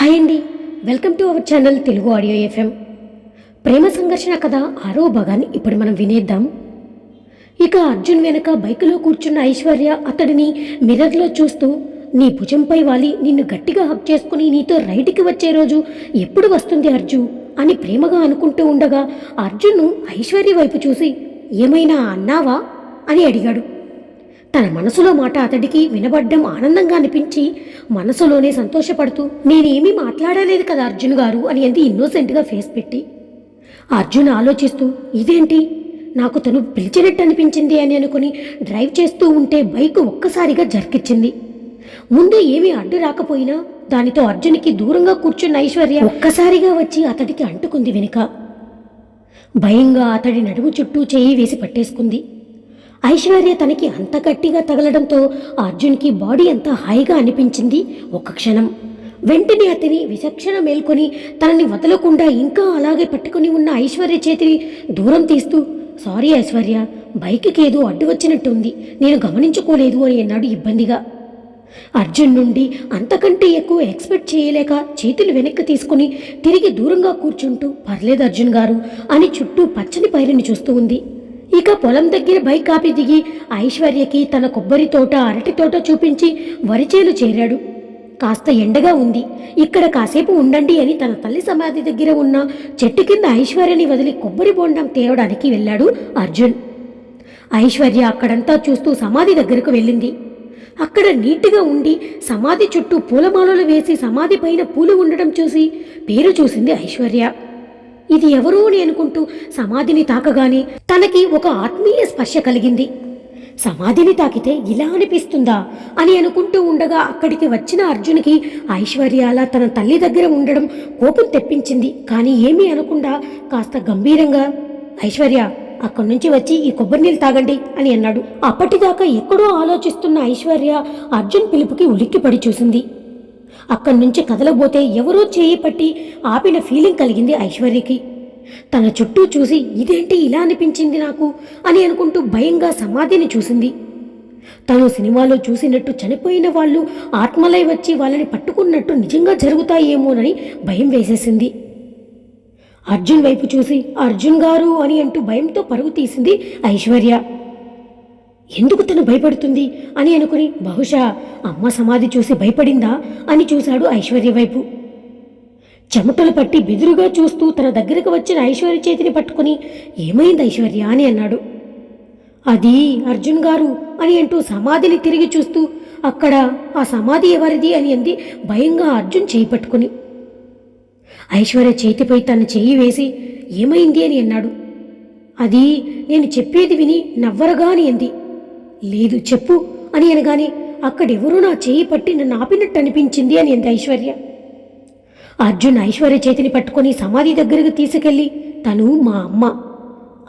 Hi అండి. Welcome to our channel Telugu audio FM. ప్రేమ సంఘర్షణ కథ ఆరో భాగాన్ని ఇప్పుడు మనం వినేద్దాం. ఇక అర్జున్ వెనక బైకులో కూర్చున్న ఐశ్వర్య అతడిని మిర్రర్లో చూస్తూ నీ భుజంపై వాలి నిన్ను గట్టిగా హక్ చేసుకుని నీతో రైడ్కి వచ్చే రోజు ఎప్పుడు వస్తుంది అర్జు అని ప్రేమగా అనుకుంటూ ఉండగా అర్జున్ను ఐశ్వర్య వైపు చూసి ఏమైనా అన్నావా? అని అడిగాడు. తన మనసులో మాట అతడికి వినబడ్డం ఆనందంగా అనిపించి మనసులోనే సంతోషపడుతూ నేనేమీ మాట్లాడలేదు కదా అర్జున్ గారు అని అంది ఇన్నోసెంట్గా ఫేస్ పెట్టి. అర్జున్ ఆలోచిస్తూ ఇదేంటి? నాకు తను పిలిచినట్టు అనిపించింది అని అనుకుని డ్రైవ్ చేస్తూ ఉంటే బైక్ ఒక్కసారిగా జర్కిచ్చింది. ముందు ఏమీ అడ్డు రాకపోయినా దానితో అర్జున్కి దూరంగా కూర్చున్న ఐశ్వర్య ఒక్కసారిగా వచ్చి అతడికి అంటుకుంది వెనుక. భయంగా అతడి నడుము చుట్టూ చేయి వేసి పట్టేసుకుంది. ఐశ్వర్య తనకి అంత గట్టిగా తగలడంతో అర్జున్కి బాడీ అంతా హాయిగా అనిపించింది ఒక క్షణం. వెంటనే అతని విచక్షణ మేల్కొని తనని వదలకుండా ఇంకా అలాగే పట్టుకుని ఉన్న ఐశ్వర్య చేతిని దూరం తీస్తూ సారీ ఐశ్వర్య బైక్కి ఏదో అడ్డు వచ్చినట్టు ఉంది నేను గమనించుకోలేదు అని అన్నాడు ఇబ్బందిగా. అర్జున్ నుండి అంతకంటే ఎక్కువ ఎక్స్పెక్ట్ చేయలేక చేతులు వెనక్కి తీసుకుని తిరిగి దూరంగా కూర్చుంటూ పర్లేదు అర్జున్ గారు అని చుట్టూ పచ్చని పైరుని చూస్తూ ఉంది. ఇక పొలం దగ్గర బైక్ కాపీ దిగి ఐశ్వర్యకి తన కొబ్బరి తోట అరటి తోట చూపించి వరిచేలు చేరాడు. కాస్త ఎండగా ఉంది. ఇక్కడ కాసేపు ఉండండి అని తన తల్లి సమాధి దగ్గర ఉన్న చెట్టు కింద ఐశ్వర్యని వదిలి కొబ్బరి బొండం తేవడానికి వెళ్ళాడు అర్జున్. ఐశ్వర్య అక్కడంతా చూస్తూ సమాధి దగ్గరకు వెళ్ళింది. అక్కడ నీట్గా ఉండి సమాధి చుట్టూ పూలమాలలు వేసి సమాధి పైన పూలు ఉండడం చూసి పేరు చూసింది ఐశ్వర్య. ఇది ఎవరూ నేనుకుంటూ అనుకుంటూ సమాధిని తాకగానే తనకి ఒక ఆత్మీయ స్పర్శ కలిగింది. సమాధిని తాకితే ఇలా అనిపిస్తుందా అని అనుకుంటూ ఉండగా అక్కడికి వచ్చిన అర్జున్కి ఐశ్వర్య అలా తన తల్లి దగ్గర ఉండడం కోపం తెప్పించింది. కానీ ఏమీ అనకుండా కాస్త గంభీరంగా ఐశ్వర్య అక్కడి నుంచి వచ్చి ఈ కొబ్బరి నీళ్ళు తాగండి అని అన్నాడు. అప్పటిదాకా ఎక్కడో ఆలోచిస్తున్న ఐశ్వర్య అర్జున్ పిలుపుకి ఉలిక్కిపడి చూసింది. అక్కడి నుంచి కదలబోతే ఎవరో చేయి పట్టి ఆపిన ఫీలింగ్ కలిగింది ఐశ్వర్యకి. తన చుట్టూ చూసి ఇదేంటి ఇలా అనిపించింది నాకు అని అనుకుంటూ భయంగా సమాధిని చూసింది. తను సినిమాలో చూసినట్టు చనిపోయిన వాళ్ళు ఆత్మలై వచ్చి వాళ్ళని పట్టుకున్నట్టు నిజంగా జరుగుతాయేమోనని భయం వేసేసింది. అర్జున్ వైపు చూసి అర్జున్ గారు అని అంటూ భయంతో పరుగు తీసింది ఐశ్వర్య. ఎందుకు తను భయపడుతుంది అని అనుకుని బహుశా అమ్మ సమాధి చూసి భయపడిందా అని చూశాడు ఐశ్వర్య వైపు. చెమటలు పట్టి బెదురుగా చూస్తూ తన దగ్గరకు వచ్చిన ఐశ్వర్య చేతిని పట్టుకుని ఏమైంది ఐశ్వర్య? అని అన్నాడు. అది అర్జున్ గారు అని అంటూ సమాధిని తిరిగి చూస్తూ అక్కడ ఆ సమాధి ఎవరిది? అని అంది భయంగా అర్జున్ చేయి పట్టుకుని. ఐశ్వర్య చేతిపై తన చెయ్యి వేసి ఏమైంది? అని అన్నాడు. అది నేను చెప్పేది విని నవ్వరగా అని అంది. లేదు చెప్పు అని అనగానే అక్కడెవరో నా చేయి పట్టి నన్ను ఆపినట్టు అనిపించింది అని అంది ఐశ్వర్య. అర్జున్ ఐశ్వర్య చేతిని పట్టుకొని సమాధి దగ్గరకు తీసుకెళ్ళి తను మా అమ్మ.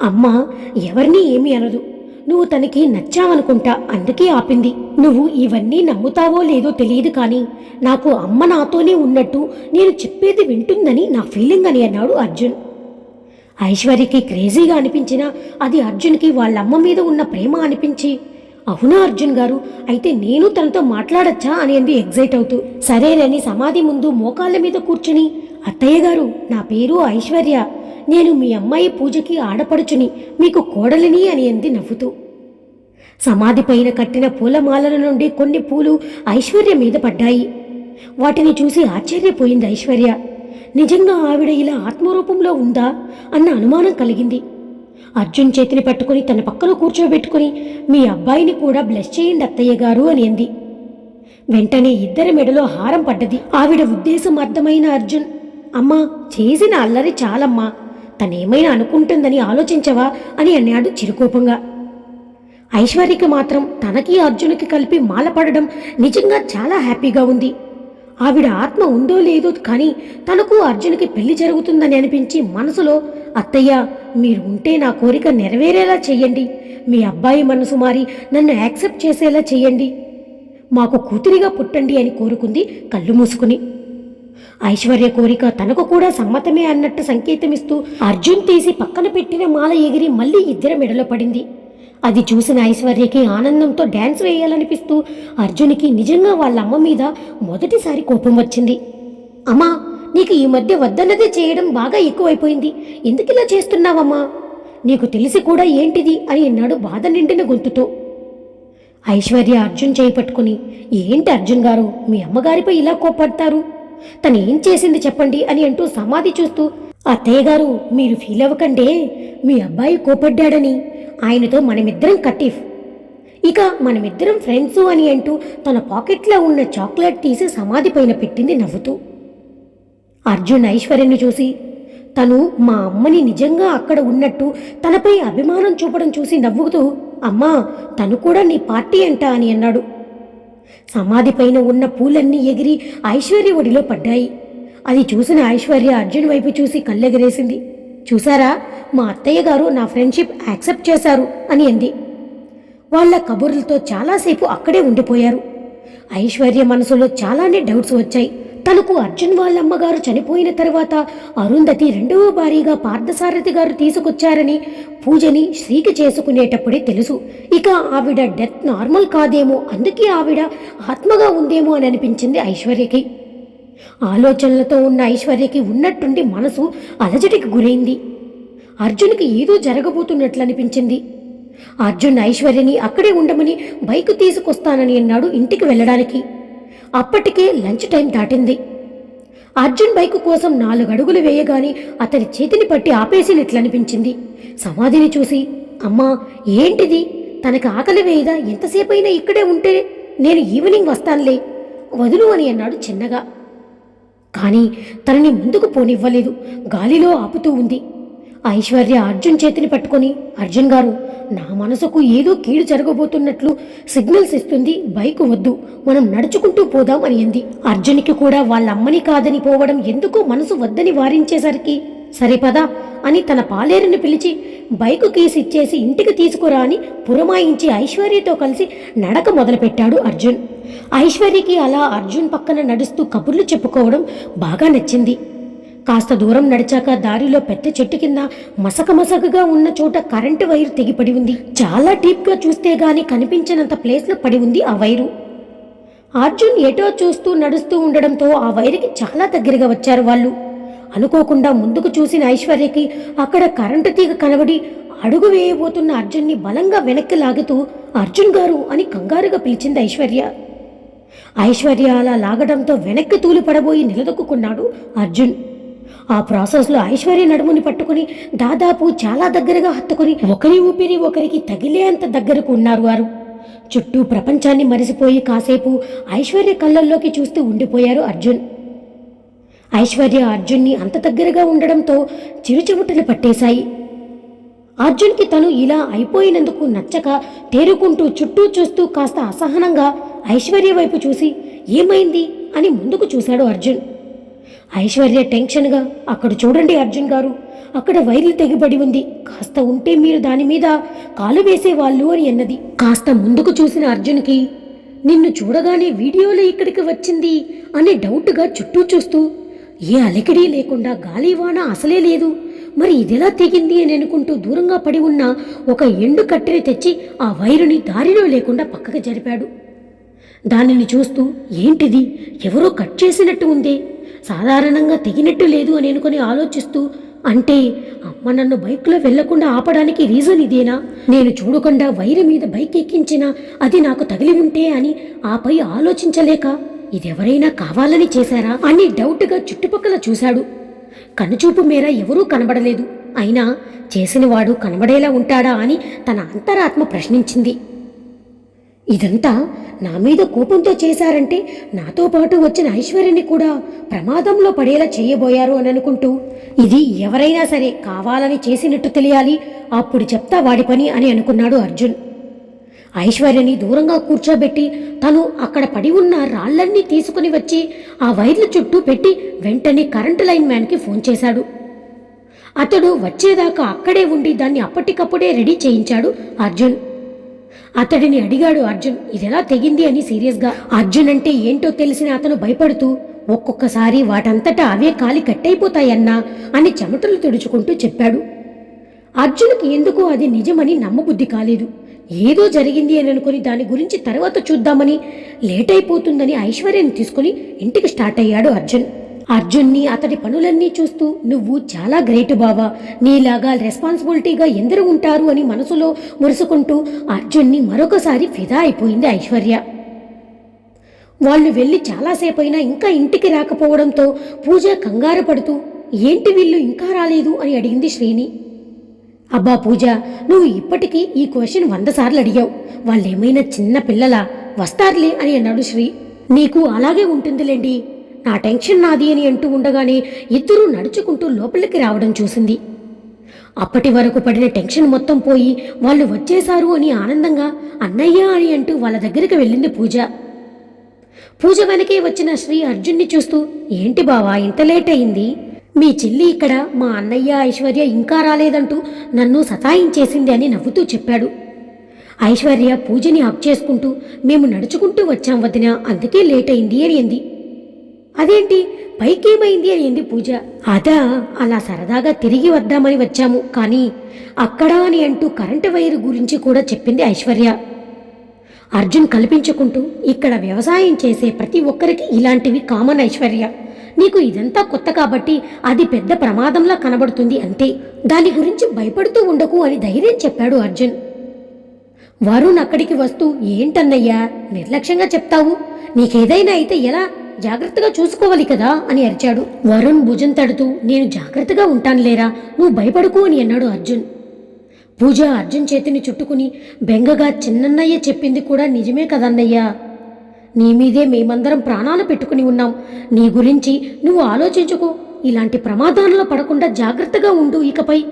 అమ్మ ఎవరినీ ఏమీ అనదు. నువ్వు తనకి నచ్చావనుకుంటా అందుకే ఆపింది. నువ్వు ఇవన్నీ నమ్ముతావో లేదో తెలియదు కానీ నాకు అమ్మ నాతోనే ఉన్నట్టు నేను చెప్పేది వింటుందని నా ఫీలింగ్ అని అన్నాడు అర్జున్. ఐశ్వర్యకి క్రేజీగా అనిపించినా అది అర్జున్కి వాళ్ళ అమ్మ మీద ఉన్న ప్రేమ అనిపించి అవునా అర్జున్ గారు? అయితే నేను తనతో మాట్లాడచ్చా అని అంది ఎగ్జైట్ అవుతూ. సరేనని సమాధి ముందు మోకాళ్ళ మీద కూర్చుని అత్తయ్య గారు నా పేరు ఐశ్వర్య. నేను మీ అమ్మాయి పూజకి ఆడపడుచుని మీకు కోడలిని అని అంది నవ్వుతూ. సమాధి పైన కట్టిన పూలమాలల నుండి కొన్ని పూలు ఐశ్వర్య మీద పడ్డాయి. వాటిని చూసి ఆశ్చర్యపోయింది ఐశ్వర్య. నిజంగా ఆవిడ ఇలా ఆత్మరూపంలో ఉందా? అన్న అనుమానం కలిగింది. అర్జున్ చేతిని పట్టుకుని తన పక్కన కూర్చోబెట్టుకుని మీ అబ్బాయిని కూడా బ్లెస్ చేయండి అత్తయ్య గారు అని అంది. వెంటనే ఇద్దరి మెడలో హారం పడ్డది. ఆవిడ ఉద్దేశం అర్థమైన అర్జున్. అమ్మా చేసిన అల్లరి చాలమ్మా. తనేమైనా అనుకుంటుందని ఆలోచించవా? అని అన్నాడు చిరుకోపంగా. ఐశ్వర్యకి మాత్రం తనకి అర్జున్కి కలిపి మాలపడడం నిజంగా చాలా హ్యాపీగా ఉంది. ఆవిడ ఆత్మ ఉందో లేదో కానీ తనకు అర్జున్కి పెళ్ళి జరుగుతుందని అనిపించి మనసులో అత్తయ్య మీరు ఉంటే నా కోరిక నెరవేరేలా చెయ్యండి. మీ అబ్బాయి మనసు మారి నన్ను యాక్సెప్ట్ చేసేలా చెయ్యండి. మాకు కూతురిగా పుట్టండి అని కోరుకుంది కళ్ళు మూసుకుని. ఐశ్వర్య కోరిక తనకు కూడా సమ్మతమే అన్నట్టు సంకేతమిస్తూ అర్జున్ తీసి పక్కన పెట్టిన మాల ఎగిరి మళ్ళీ ఇద్దరి మెడలో పడింది. అది చూసిన ఐశ్వర్యకి ఆనందంతో డ్యాన్స్ వేయాలనిపిస్తూ అర్జున్కి నిజంగా వాళ్ళ అమ్మ మీద మొదటిసారి కోపం వచ్చింది. అమ్మా నీకు ఈ మధ్య వద్దన్నదే చేయడం బాగా ఎక్కువైపోయింది. ఎందుకు ఇలా చేస్తున్నావమ్మా? నీకు తెలిసి కూడా ఏంటిది అని అన్నాడు బాధ నిండిన గొంతుతో. ఐశ్వర్య అర్జున్ చేయి పట్టుకుని ఏంటి అర్జున్ గారు మీ అమ్మగారిపై ఇలా కోప్పడతారు? తను ఏం చేసింది చెప్పండి అని అంటూ సమాధి చూస్తూ అత్తయ్య గారు మీరు ఫీల్ అవ్వకండే. మీ అబ్బాయి కోపడ్డాడని ఆయనతో మనమిద్దరం కట్టిఫ్ ఇక మనమిద్దరం ఫ్రెండ్స్ అని అంటూ తన పాకెట్లో ఉన్న చాక్లెట్ తీసి సమాధి పైన పెట్టింది నవ్వుతూ. అర్జున్ ఐశ్వర్యను చూసి తను మా అమ్మని నిజంగా అక్కడ ఉన్నట్టు తనపై అభిమానం చూపడం చూసి నవ్వుతూ అమ్మా తను కూడా నీ పార్టీ అంట అని అన్నాడు. సమాధి పైన ఉన్న పూలన్నీ ఎగిరి ఐశ్వర్య ఒడిలో పడ్డాయి. అది చూసిన ఐశ్వర్య అర్జున్ వైపు చూసి కళ్ళెగిరేసింది. చూసారా మా అత్తయ్య గారు నా ఫ్రెండ్షిప్ యాక్సెప్ట్ చేశారు అని అంది. వాళ్ళ కబుర్లతో చాలాసేపు అక్కడే ఉండిపోయారు. ఐశ్వర్య మనసులో చాలానే డౌట్స్ వచ్చాయి. తనకు అర్జున్ వాళ్ళ అమ్మగారు చనిపోయిన తర్వాత అరుంధతి రెండవ భారీగా పార్థసారథి గారు తీసుకొచ్చారని పూజని శ్రీకి చేసుకునేటప్పుడే తెలుసు. ఇక ఆవిడ డెత్ నార్మల్ కాదేమో అందుకే ఆవిడ ఆత్మగా ఉందేమో అని అనిపించింది ఐశ్వర్యకి. ఆలోచనలతో ఉన్న ఐశ్వర్యకి ఉన్నట్టుండి మనసు అలజడికి గురైంది. అర్జున్కి ఏదో జరగబోతున్నట్లు అనిపించింది అర్జున్ ఐశ్వర్యని అక్కడే ఉండమని బైక్ తీసుకొస్తానని అన్నాడు ఇంటికి వెళ్ళడానికి. అప్పటికే లంచ్ టైం దాటింది. అర్జున్ బైక్ కోసం నాలుగు అడుగులు వేయగానే అతని చేతిని పట్టి ఆపేసినట్లనిపించింది. సమాధిని చూసి అమ్మా ఏంటిది? తనకి ఆకలి వేయదా? ఎంతసేపైనా ఇక్కడే ఉంటే నేను ఈవినింగ్ వస్తానులే వదులు అని అన్నాడు చిన్నగా. కానీ తనని ముందుకు పోనివ్వలేదు. గాలిలో ఆపుతూ ఉంది. ఐశ్వర్య అర్జున్ చేతిని పట్టుకొని అర్జున్ గారు నా మనసుకు ఏదో కీడు జరగబోతున్నట్లు సిగ్నల్స్ ఇస్తుంది బైక్ వద్దు. మనం నడుచుకుంటూ పోదాం అని అంది. అర్జున్కి కూడా వాళ్ళ అమ్మని కాదని పోవడం ఎందుకో మనసు వద్దని వారించేసరికి సరే పదా అని తన పాలేరుని పిలిచి బైకు కీస్ ఇచ్చేసి ఇంటికి తీసుకురా అని పురమాయించి ఐశ్వర్యతో కలిసి నడక మొదలుపెట్టాడు అర్జున్. ఐశ్వర్యకి అలా అర్జున్ పక్కన నడుస్తూ కబుర్లు చెప్పుకోవడం బాగా నచ్చింది. కాస్త దూరం నడిచాక దారిలో పెద్ద చెట్టు కింద మసక మసకగా ఉన్న చోట కరెంటు వైర్ తెగిపడి ఉంది. చాలా డీప్గా చూస్తే గాని కనిపించినంత ప్లేస్లో పడి ఉంది ఆ వైరు. అర్జున్ ఎటో చూస్తూ నడుస్తూ ఉండడంతో ఆ వైరుకి చాలా దగ్గరగా వచ్చారు వాళ్ళు. అనుకోకుండా ముందుకు చూసిన ఐశ్వర్యకి అక్కడ కరెంటు తీగ కనబడి అడుగు వేయబోతున్న అర్జున్ని బలంగా వెనక్కి లాగుతూ అర్జున్ గారు అని కంగారుగా పిలిచింది ఐశ్వర్య. ఐశ్వర్య అలా లాగడంతో వెనక్కి తూలి పడబోయి నిలదొక్కున్నాడు అర్జున్. ఆ ప్రాసెస్లో ఐశ్వర్య నడుముని పట్టుకుని దాదాపు చాలా దగ్గరగా హత్తుకుని ఒకరి ఊపిరి ఒకరికి తగిలేంత దగ్గరకు ఉన్నారు వారు. చుట్టూ ప్రపంచాన్ని మరిసిపోయి కాసేపు ఐశ్వర్య కళ్ళల్లోకి చూస్తూ ఉండిపోయారు అర్జున్. ఐశ్వర్య అర్జున్ని అంత దగ్గరగా ఉండడంతో చిరుచెమటలు పట్టేశాయి. అర్జున్కి తను ఇలా అయిపోయినందుకు నచ్చక తేరుకుంటూ చుట్టూ చూస్తూ కాస్త అసహనంగా ఐశ్వర్య వైపు చూసి ఏమైంది అని ముందుకు చూశాడు అర్జున్. ఐశ్వర్య టెన్షన్గా అక్కడ చూడండి అర్జున్ గారు అక్కడ వైర్లు తెగిపడి ఉంది. కాస్త ఉంటే మీరు దాని మీద కాలు వేసేవాళ్ళు అని అన్నది. కాస్త ముందుకు చూసిన అర్జున్కి నిన్ను చూడగానే వీడియోలో ఇక్కడికి వచ్చింది అనే డౌట్గా చుట్టూ చూస్తూ ఏ అలికిడి లేకుండా గాలివాన అసలే లేదు. మరి ఇదెలా తెగింది అని అనుకుంటూ దూరంగా పడి ఉన్న ఒక ఎండు కట్టెని తెచ్చి ఆ వైరుని దారిలో లేకుండా పక్కకు జరిపాడు. దానిని చూస్తూ ఏంటిది? ఎవరో కట్ చేసినట్టు ఉంది? సాధారణంగా తెగినట్టు లేదు అని అనుకుని ఆలోచిస్తూ అంటే అమ్మ నన్ను బైక్లో వెళ్ళకుండా ఆపడానికి రీజన్ ఇదేనా? నేను చూడకుండా వైరు మీద బైక్ ఎక్కించినా అది నాకు తగిలి ఉంటే అని ఆపై ఆలోచించలేక ఇదెవరైనా కావాలని చేశారా? అని డౌట్గా చుట్టుపక్కల చూశాడు. కనుచూపు మేర ఎవరూ కనబడలేదు. అయినా చేసినవాడు కనబడేలా ఉంటాడా అని తన అంతరాత్మ ప్రశ్నించింది. ఇదంతా నా మీద కోపంతో చేశారంటే నాతో పాటు వచ్చిన ఐశ్వర్యని కూడా ప్రమాదంలో పడేలా చేయబోయారు అని అనుకుంటూ ఇది ఎవరైనా సరే కావాలని చేసినట్టు తెలియాలి అప్పుడు చెప్తా వాడి పని అని అనుకున్నాడు అర్జున్. ఐశ్వర్యని దూరంగా కూర్చోబెట్టి తను అక్కడ పడి ఉన్న రాళ్ళన్నీ తీసుకుని వచ్చి ఆ వైర్ల చుట్టూ పెట్టి వెంటనే కరెంటు లైన్ మ్యాన్కి ఫోన్ చేశాడు. అతడు వచ్చేదాకా అక్కడే ఉండి దాన్ని అప్పటికప్పుడే రెడీ చేయించాడు అర్జున్. అతడిని అడిగాడు అర్జున్ ఇదెలా తెగింది? అని సీరియస్గా. అర్జున్ అంటే ఏంటో తెలిసిన అతను భయపడుతూ ఒక్కొక్కసారి వాటంతటా అవే కాలి కట్టయిపోతాయన్నా అని చెమటలు తుడుచుకుంటూ చెప్పాడు. అర్జున్కి ఎందుకో అది నిజమని నమ్మబుద్ధి కాలేదు. ఏదో జరిగింది అని అనుకుని దాని గురించి తర్వాత చూద్దామని లేట్ అయిపోతుందని ఐశ్వర్యని తీసుకుని ఇంటికి స్టార్ట్ అయ్యాడు అర్జున్. అర్జున్ని అతడి పనులన్నీ చూస్తూ నువ్వు చాలా గ్రేట్ బావా. నీలాగా రెస్పాన్సిబిలిటీగా ఎందరు ఉంటారు అని మనసులో మురుసుకుంటూ అర్జున్ని మరొకసారి ఫిదా అయిపోయింది ఐశ్వర్య. వాళ్ళు వెళ్ళి చాలాసేపైనా ఇంకా ఇంటికి రాకపోవడంతో పూజ కంగారు పడుతూ ఏంటి వీళ్ళు ఇంకా రాలేదు? అని అడిగింది శ్రీని. అబ్బా పూజ నువ్వు ఇప్పటికీ ఈ క్వశ్చన్ వంద సార్లు అడిగావు. వాళ్ళేమైనా చిన్న పిల్లలా? వస్తారులే అని అన్నాడు శ్రీ. నీకు అలాగే ఉంటుందిలేండి. నా టెన్షన్ నాది అని అంటూ ఉండగానే ఇద్దరూ నడుచుకుంటూ లోపలికి రావడం చూసింది. అప్పటి వరకు పడిన టెన్షన్ మొత్తం పోయి వాళ్ళు వచ్చేశారు అని ఆనందంగా అన్నయ్య అని అంటూ వాళ్ళ దగ్గరికి వెళ్ళింది పూజ. పూజ వెనకే వచ్చిన శ్రీ అర్జున్ని చూస్తూ ఏంటి బావా ఇంత లేట్ అయింది? మీ చెల్లి ఇక్కడ మా అన్నయ్య ఐశ్వర్య ఇంకా రాలేదంటూ నన్ను సతాయించేసింది అని నవ్వుతూ చెప్పాడు. ఐశ్వర్య పూజని హక్ చేసుకుంటూ మేము నడుచుకుంటూ వచ్చాం వదిన అందుకే లేట్ అయింది అని అంది. అదేంటి? పైకేమైంది అని పూజ? అదా అలా సరదాగా తిరిగి వద్దామని వచ్చాము. కానీ అక్కడ అని అంటూ కరెంటు వైర్ గురించి కూడా చెప్పింది ఐశ్వర్య. అర్జున్ కల్పించుకుంటూ ఇక్కడ వ్యవసాయం చేసే ప్రతి ఒక్కరికి ఇలాంటివి కామన్ ఐశ్వర్య. నీకు ఇదంతా కొత్త కాబట్టి అది పెద్ద ప్రమాదంలా కనబడుతుంది అంతే. దాని గురించి భయపడుతూ ఉండకు అని ధైర్యం చెప్పాడు అర్జున్. వరుణ్ అక్కడికి వస్తూ ఏంటన్నయ్యా నిర్లక్ష్యంగా చెప్తావు? నీకేదైనా అయితే ఎలా? జాగ్రత్తగా చూసుకోవాలి కదా అని అరిచాడు. వరుణ్ భుజం తడుతూ నేను జాగ్రత్తగా ఉంటానులేరా నువ్వు భయపడుకు అని అన్నాడు అర్జున్. పూజ అర్జున్ చేతిని చుట్టుకుని బెంగగా చిన్నన్నయ్య చెప్పింది కూడా నిజమే కదన్నయ్యా? నీ మీదే మేమందరం ప్రాణాలు పెట్టుకుని ఉన్నాం. నీ గురించి నువ్వు ఆలోచించుకో. ఇలాంటి ప్రమాదాలలో పడకుండా జాగ్రత్తగా ఉండు ఇకపై.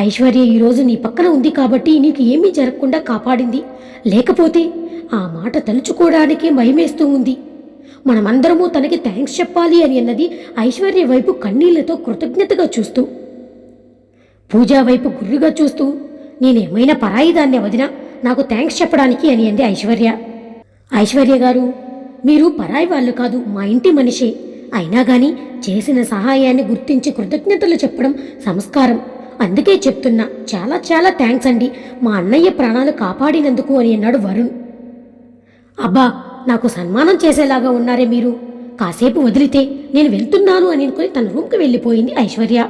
ఐశ్వర్య ఈరోజు నీ పక్కన ఉంది కాబట్టి నీకు ఏమీ జరగకుండా కాపాడింది. లేకపోతే ఆ మాట తలుచుకోవడానికే భయమేస్తూ ఉంది. మనమందరము తనకి థ్యాంక్స్ చెప్పాలి అని అన్నది ఐశ్వర్య వైపు కన్నీళ్ళతో కృతజ్ఞతగా చూస్తూ. పూజా వైపు గుర్రుగా చూస్తూ నేనేమైనా పరాయిదాన్ని వదినా? నాకు థ్యాంక్స్ చెప్పడానికి అని అంది ఐశ్వర్య. ఐశ్వర్య గారు మీరు పరాయి వాళ్ళు కాదు మా ఇంటి మనిషే. అయినా గాని చేసిన సహాయాన్ని గుర్తించి కృతజ్ఞతలు చెప్పడం సంస్కారం. అందుకే చెప్తున్నా చాలా చాలా థ్యాంక్స్ అండి. మా అన్నయ్య ప్రాణాలు కాపాడినందుకు అని అన్నాడు వరుణ్. అబ్బా నాకు సన్మానం చేసేలాగా ఉన్నారే మీరు. కాసేపు వదిలితే నేను వెళ్తున్నాను అని అనుకుని తన రూమ్కి వెళ్ళిపోయింది ఐశ్వర్య.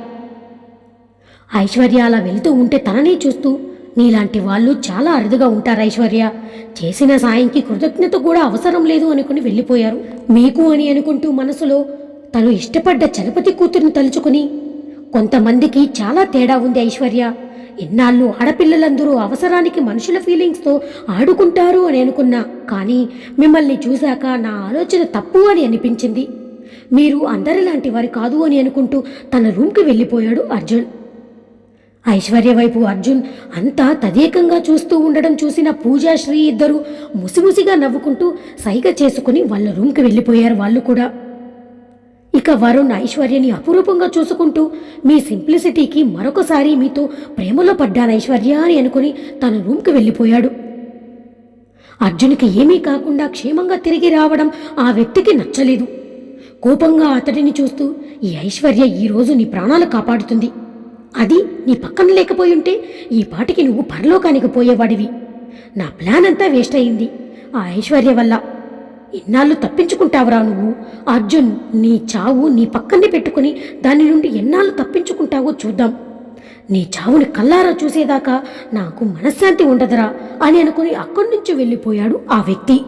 ఐశ్వర్య అలా వెళ్తూ ఉంటే తననే చూస్తూ నీలాంటి వాళ్ళు చాలా అరుదుగా ఉంటారు ఐశ్వర్య. చేసిన సాయంకి కృతజ్ఞత కూడా అవసరం లేదు అనుకుని వెళ్ళిపోయారు. మీకు అని అనుకుంటూ మనసులో తను ఇష్టపడ్డ చలపతి కూతురిని తలుచుకుని కొంతమందికి చాలా తేడా ఉంది ఐశ్వర్య. ఇన్నాళ్ళు ఆడపిల్లలందరూ అవసరానికి మనుషుల ఫీలింగ్స్తో ఆడుకుంటారు అని అనుకున్నా. కానీ మిమ్మల్ని చూశాక నా ఆలోచన తప్పు అని అనిపించింది. మీరు అందరిలాంటి వారి కాదు అని అనుకుంటూ తన రూమ్కి వెళ్ళిపోయాడు అర్జున్. ఐశ్వర్య వైపు అర్జున్ అంతా తదేకంగా చూస్తూ ఉండడం చూసిన పూజా శ్రీ ఇద్దరు ముసిముసిగా నవ్వుకుంటూ సైగ చేసుకుని వాళ్ళ రూమ్కి వెళ్ళిపోయారు వాళ్ళు కూడా. ఇక వరుణ్ ఐశ్వర్యని అపురూపంగా చూసుకుంటూ మీ సింప్లిసిటీకి మరొకసారి మీతో ప్రేమలో పడ్డాను ఐశ్వర్య అని అనుకుని తన రూమ్కి వెళ్ళిపోయాడు. అర్జున్కి ఏమీ కాకుండా క్షేమంగా తిరిగి రావడం ఆ వ్యక్తికి నచ్చలేదు. కోపంగా అతడిని చూస్తూ ఈ ఐశ్వర్య ఈరోజు నీ ప్రాణాలు కాపాడుతుంది. అది నీ పక్కన లేకపోయి ఉంటే ఈ పాటికి నువ్వు పరలోకానికి పోయేవాడివి. నా ప్లాన్ అంతా వేస్ట్ అయింది. ఆ ఐశ్వర్య వల్ల ఎన్నాళ్ళు తప్పించుకుంటావురా నువ్వు? అర్జున్ నీ చావు నీ పక్కనే పెట్టుకుని దాని నుండి ఎన్నాళ్ళు తప్పించుకుంటావో చూద్దాం. నీ చావుని కల్లారా చూసేదాకా నాకు మనశ్శాంతి ఉండదురా అని అనుకుని అక్కడి నుంచి వెళ్ళిపోయాడు ఆ వ్యక్తి.